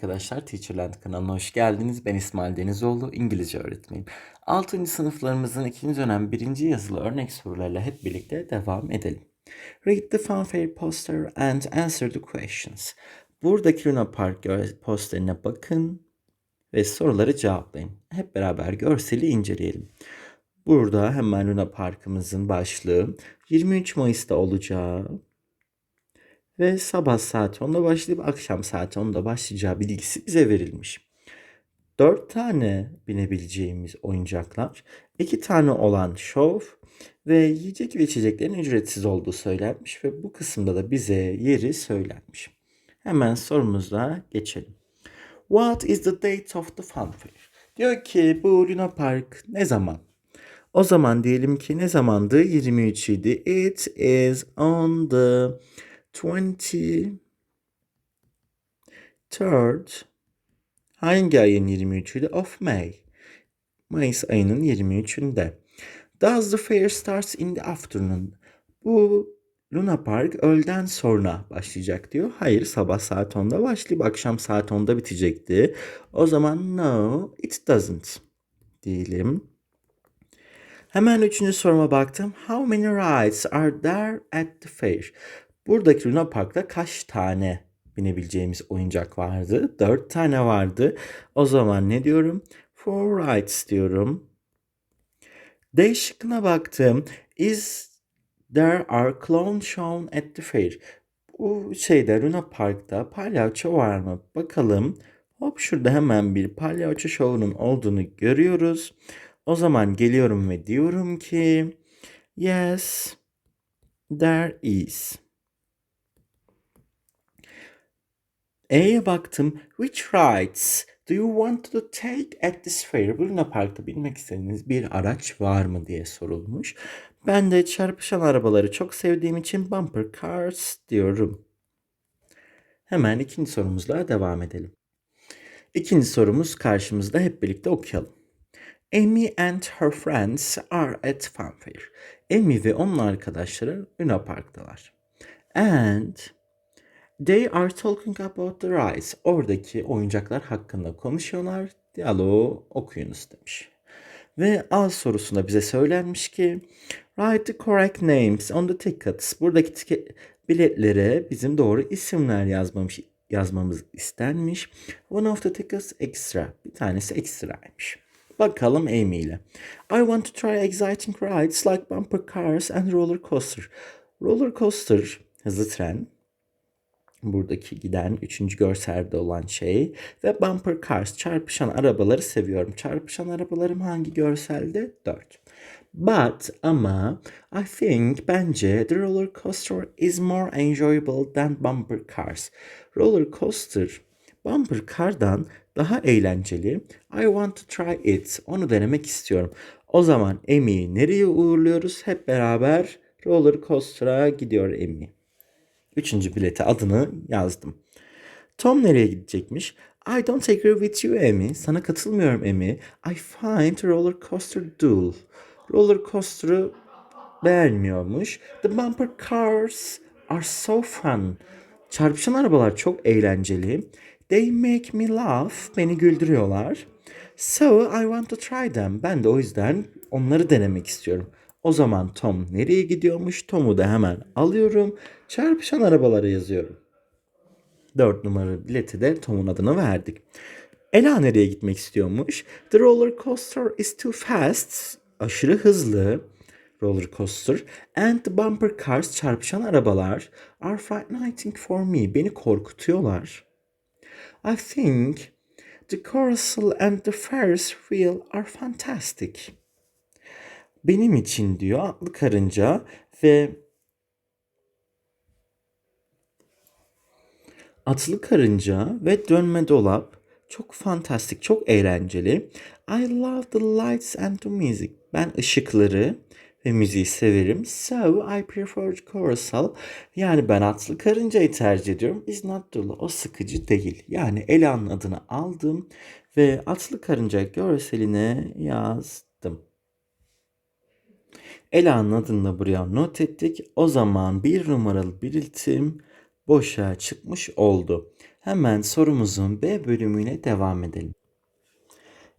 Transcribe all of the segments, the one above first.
arkadaşlar, Teacherland kanalına hoş geldiniz. Ben İsmail Denizoğlu, İngilizce öğretmeniyim. 6. sınıflarımızın 2. dönem 1. yazılı örnek sorularla hep birlikte devam edelim. Read the fanfare poster and answer the questions. Buradaki Luna Park posterine bakın ve soruları cevaplayın. Hep beraber görseli inceleyelim. Burada hemen Luna Park'ımızın başlığı 23 Mayıs'ta olacağı ve sabah saat 10'da başlayıp akşam saat 10'da başlayacağı bilgisi bize verilmiş. 4 tane binebileceğimiz oyuncaklar, 2 tane olan şov ve yiyecek ve içeceklerin ücretsiz olduğu söylenmiş ve bu kısımda da bize yeri söylenmiş. Hemen sorumuza geçelim. What is the date of the funfair? Diyor ki bu Luna Park ne zaman? O zaman diyelim ki ne zamandı? 23 idi. It is on the 23rd. Hangi ayın 23'üydü? Of May. Mayıs ayının 23'ünde. Does the fair starts in the afternoon? Bu Luna Park öğleden sonra başlayacak diyor. Hayır sabah saat 10'da başlayıp akşam saat 10'da bitecekti. O zaman no it doesn't diyelim. Hemen üçüncü soruma baktım. How many rides are there at the fair? Buradaki Luna Park'ta kaç tane binebileceğimiz oyuncak vardı? Dört tane vardı. O zaman ne diyorum? Four rides diyorum. D şıkkına baktım. Is there are clown shown at the fair? Bu şeyde Luna Park'ta palyaço var mı? Bakalım. Hop şurada hemen bir palyaço şovunun olduğunu görüyoruz. O zaman geliyorum ve diyorum ki yes there is. E'ye baktım. Which rides do you want to take at this fair? Bu Luna Park'ta binmek istediğiniz bir araç var mı diye sorulmuş. Ben de çarpışan arabaları çok sevdiğim için bumper cars diyorum. Hemen ikinci sorumuzla devam edelim. İkinci sorumuz karşımızda hep birlikte okuyalım. Amy and her friends are at funfair. Amy ve onun arkadaşları Luna Park'talar. And they are talking about the rides. Oradaki oyuncaklar hakkında konuşuyorlar. Diyaloğu okuyunuz demiş. Ve A sorusunda bize söylenmiş ki Write the correct names on the tickets. Buradaki tike- biletlere bizim doğru isimler yazmamış, yazmamız istenmiş. One of the tickets extra. Bir tanesi ekstraymış. Bakalım Amy ile. I want to try exciting rides like bumper cars and roller coaster. Roller coaster, hızlı tren. Buradaki giden üçüncü görselde olan şey. Ve bumper cars, çarpışan arabaları seviyorum. Çarpışan arabalarım hangi görselde? 4. But ama I think bence the roller coaster is more enjoyable than bumper cars. Roller coaster bumper car'dan daha eğlenceli. I want to try it. Onu denemek istiyorum. O zaman Amy'yi nereye uğurluyoruz? Hep beraber roller coaster'a gidiyor Amy. Üçüncü bilete adını yazdım. Tom nereye gidecekmiş? I don't agree with you Amy. Sana katılmıyorum Amy. I find roller coaster dull. Roller coaster'ı beğenmiyormuş. The bumper cars are so fun. Çarpışan arabalar çok eğlenceli. They make me laugh. Beni güldürüyorlar. So I want to try them. Ben de o yüzden onları denemek istiyorum. O zaman Tom nereye gidiyormuş? Tom'u da hemen alıyorum. Çarpışan arabalara yazıyorum. 4 numaralı bileti de Tom'un adına verdik. Ela nereye gitmek istiyormuş? The roller coaster is too fast. Aşırı hızlı. Roller coaster. And the bumper cars çarpışan arabalar are frightening for me. Beni korkutuyorlar. I think the carousel and the Ferris wheel are fantastic. Benim için diyor atlı karınca ve atlı karınca ve dönme dolap çok fantastik, çok eğlenceli. I love the lights and the music. Ben ışıkları ve müziği severim. So I prefer carousel. Yani ben atlı karıncayı tercih ediyorum. Is not dull. O sıkıcı değil. Yani Ela'nın adını aldım ve atlı karınca görseline yazdım. Ela'nın adını da buraya not ettik. O zaman bir numaralı belirtim boşa çıkmış oldu. Hemen sorumuzun B bölümüne devam edelim.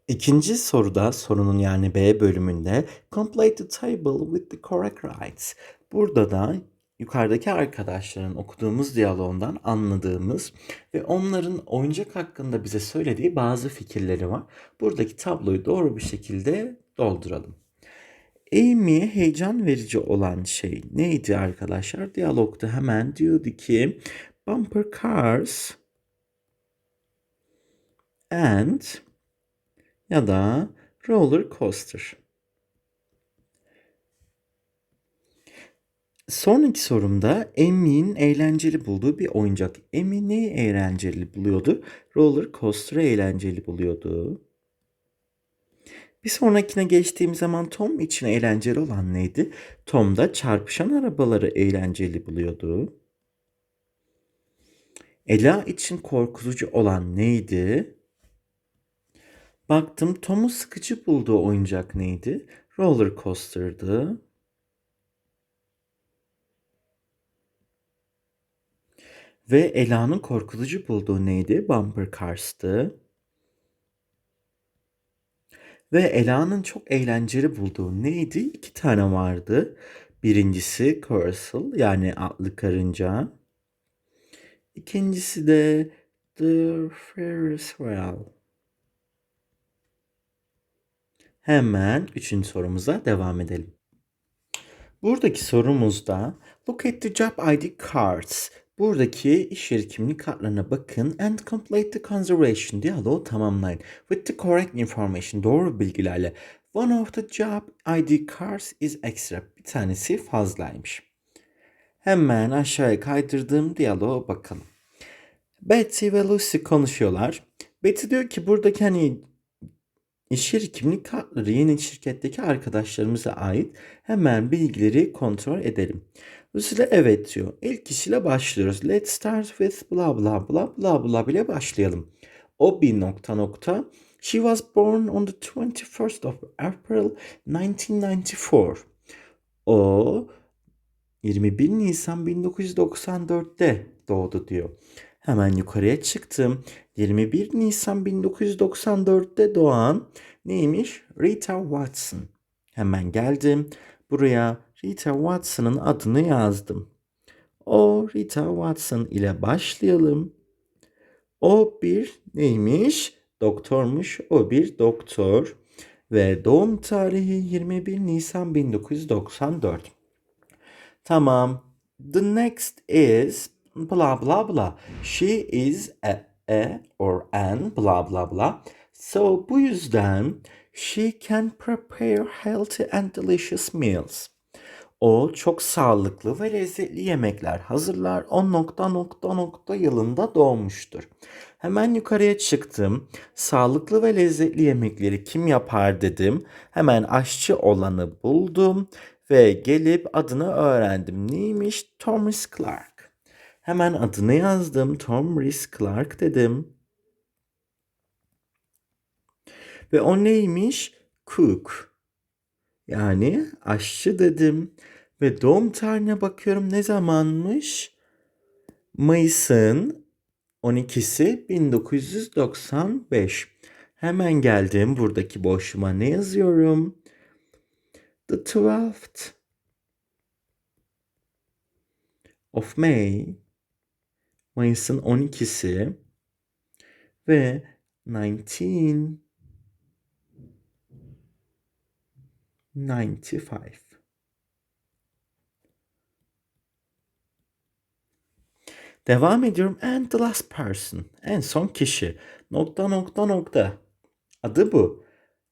İkinci soruda sorunun yani B bölümünde complete the table with the correct rights. Burada da yukarıdaki arkadaşların okuduğumuz diyaloğundan anladığımız ve onların oyuncak hakkında bize söylediği bazı fikirleri var. Buradaki tabloyu doğru bir şekilde dolduralım. Amy'ye heyecan verici olan şey neydi arkadaşlar? Diyalogda hemen diyordu ki bumper cars and ya da roller coaster. Sonraki sorumda Emmy'nin eğlenceli bulduğu bir oyuncak. Emmy neyi eğlenceli buluyordu? Roller coaster'ı eğlenceli buluyordu. Bir sonrakine geçtiğim zaman Tom için eğlenceli olan neydi? Tom da çarpışan arabaları eğlenceli buluyordu. Ela için korkutucu olan neydi? Baktım Tom'u sıkıcı bulduğu oyuncak neydi? Roller coaster'dı. Ve Ela'nın korkutucu bulduğu neydi? Bumper Cars'tı. Ve Ela'nın çok eğlenceli bulduğu neydi? İki tane vardı. Birincisi Cursal yani atlı karınca. İkincisi de The Ferris Wheel. Hemen üçüncü sorumuza devam edelim. Buradaki sorumuzda Look at the job ID cards. Buradaki iş yeri kimlik kartlarına bakın and complete the conservation diyaloğu tamamlayın. With the correct information doğru bilgilerle. One of the job ID cards is extra. Bir tanesi fazlaymış. Hemen aşağıya kaydırdığım diyaloğa bakalım. Betty ve Lucy konuşuyorlar. Betty diyor ki buradaki hani İş yeri kimlik kartları yeni şirketteki arkadaşlarımıza ait. Hemen bilgileri kontrol edelim. Dolayısıyla evet diyor. İlk kişiyle başlıyoruz. Let's start with bla bla bla bla bla bile başlayalım. O bir nokta nokta. She was born on the 21st of April 1994. O 21 Nisan 1994'te doğdu diyor. Hemen yukarıya çıktım. 21 Nisan 1994'te doğan neymiş? Rita Watson. Hemen geldim. Buraya Rita Watson'ın adını yazdım. O Rita Watson ile başlayalım. O bir neymiş? Doktormuş. O bir doktor. Ve doğum tarihi 21 Nisan 1994. Tamam. The next is blah blah blah. She is a, a or an blah blah blah. So bu yüzden she can prepare healthy and delicious meals. O çok sağlıklı ve lezzetli yemekler hazırlar. O nokta nokta nokta yılında doğmuştur. Hemen yukarıya çıktım. Sağlıklı ve lezzetli yemekleri kim yapar dedim. Hemen aşçı olanı buldum ve gelip adını öğrendim. Neymiş? Thomas Clark. Hemen adını yazdım. Thomas Clark dedim. Ve o neymiş? Cook. Yani aşçı dedim. Ve doğum tarihine bakıyorum ne zamanmış? Mayıs'ın 12'si 1995. Hemen geldim buradaki boşluğuma ne yazıyorum? The 12th of May Mayıs'ın 12'si ve 1995. Devam ediyorum. And the last person. En son kişi. Nokta nokta nokta. Adı bu.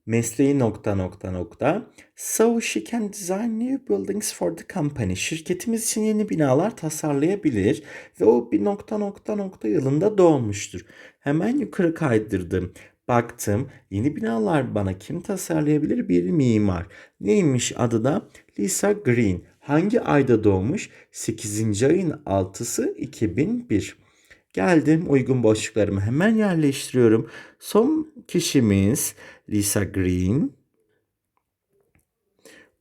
Mesleği nokta nokta nokta. So she can design new buildings for the company. Şirketimiz için yeni binalar tasarlayabilir ve o bir nokta nokta nokta yılında doğmuştur. Hemen yukarı kaydırdım. Baktım yeni binalar bana kim tasarlayabilir? Bir mimar. Neymiş adı da? Lisa Green. Hangi ayda doğmuş? 8. ayın 6'sı 2001. Geldim uygun boşluklarımı hemen yerleştiriyorum. Son kişimiz Lisa Green.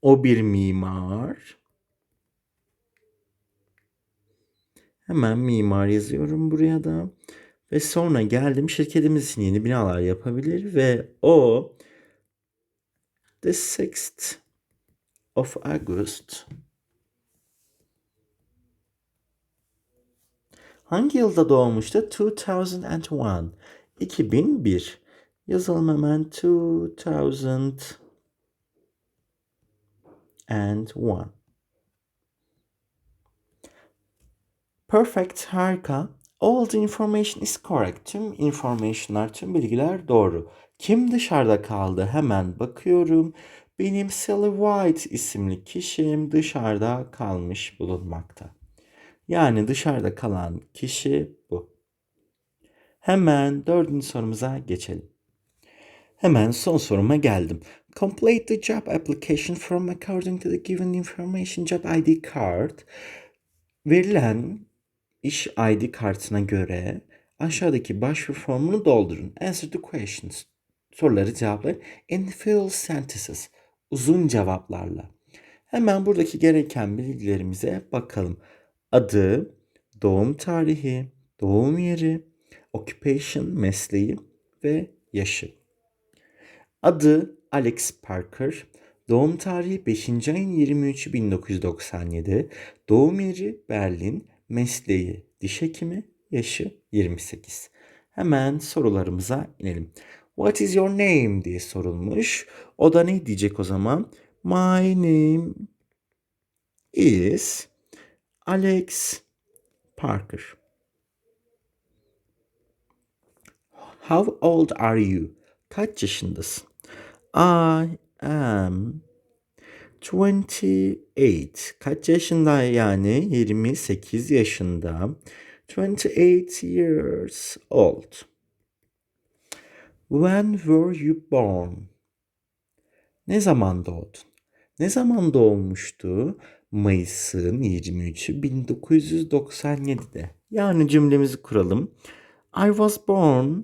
O bir mimar. Hemen mimar yazıyorum buraya da. Ve sonra geldim şirketimiz için yeni binalar yapabilir ve o the 6th of August Hangi yılda doğmuştu? 2001. 2001. Yazalım hemen 2001. Perfect, harika. All the information is correct. Tüm informationlar, tüm bilgiler doğru. Kim dışarıda kaldı? Hemen bakıyorum. Benim Sally White isimli kişim dışarıda kalmış bulunmakta. Yani dışarıda kalan kişi bu. Hemen dördüncü sorumuza geçelim. Hemen son soruma geldim. Complete the job application from according to the given information job ID card. Verilen iş ID kartına göre aşağıdaki başvuru formunu doldurun. Answer the questions. Soruları cevaplayın. In fill sentences. Uzun cevaplarla. Hemen buradaki gereken bilgilerimize bakalım. Adı, doğum tarihi, doğum yeri, occupation, mesleği ve yaşı. Adı Alex Parker. Doğum tarihi 5. ayın 23'ü 1997. Doğum yeri Berlin. Mesleği diş hekimi. Yaşı 28. Hemen sorularımıza inelim. What is your name diye sorulmuş. O da ne diyecek o zaman? My name is Alex Parker. How old are you? Kaç yaşındasın? I am 28. Kaç yaşında yani? 28 yaşında. 28 years old. When were you born? Ne zaman doğdun? Ne zaman doğmuştu? Mayıs'ın 23'ü 1997'de. Yani cümlemizi kuralım. I was born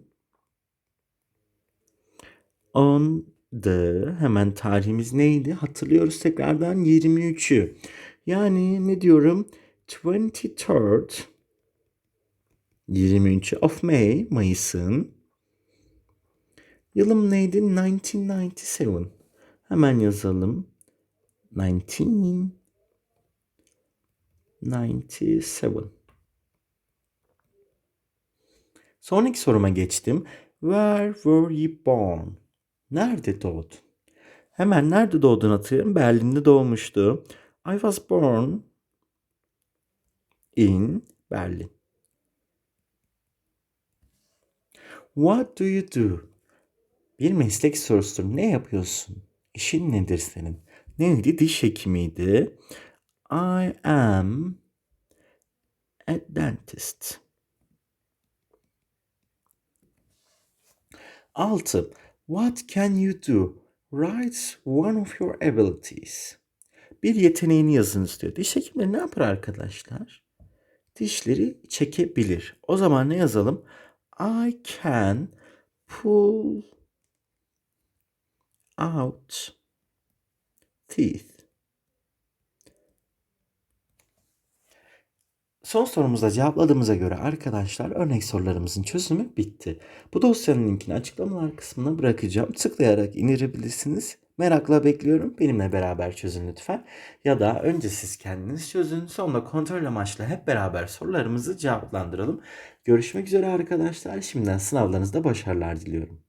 on the hemen tarihimiz neydi? Hatırlıyoruz tekrardan 23'ü. Yani ne diyorum? 23rd 23 of May Mayıs'ın yılım neydi? 1997. Hemen yazalım. 1997. Sonraki soruma geçtim. Where were you born? Nerede doğdun? Hemen nerede doğduğunu hatırlıyorum. Berlin'de doğmuştu. I was born in Berlin. What do you do? Bir meslek sorusudur. Ne yapıyorsun? İşin nedir senin? Neydi? Diş hekimiydi. I am a dentist. 6. What can you do? Write one of your abilities. Bir yeteneğini yazın istiyor. Diş hekimleri ne yapar arkadaşlar? Dişleri çekebilir. O zaman ne yazalım? I can pull out teeth. Son sorumuza cevapladığımıza göre arkadaşlar örnek sorularımızın çözümü bitti. Bu dosyanın linkini açıklamalar kısmına bırakacağım. Tıklayarak indirebilirsiniz. Merakla bekliyorum. Benimle beraber çözün lütfen. Ya da önce siz kendiniz çözün. Sonra kontrol amaçlı hep beraber sorularımızı cevaplandıralım. Görüşmek üzere arkadaşlar. Şimdiden sınavlarınızda başarılar diliyorum.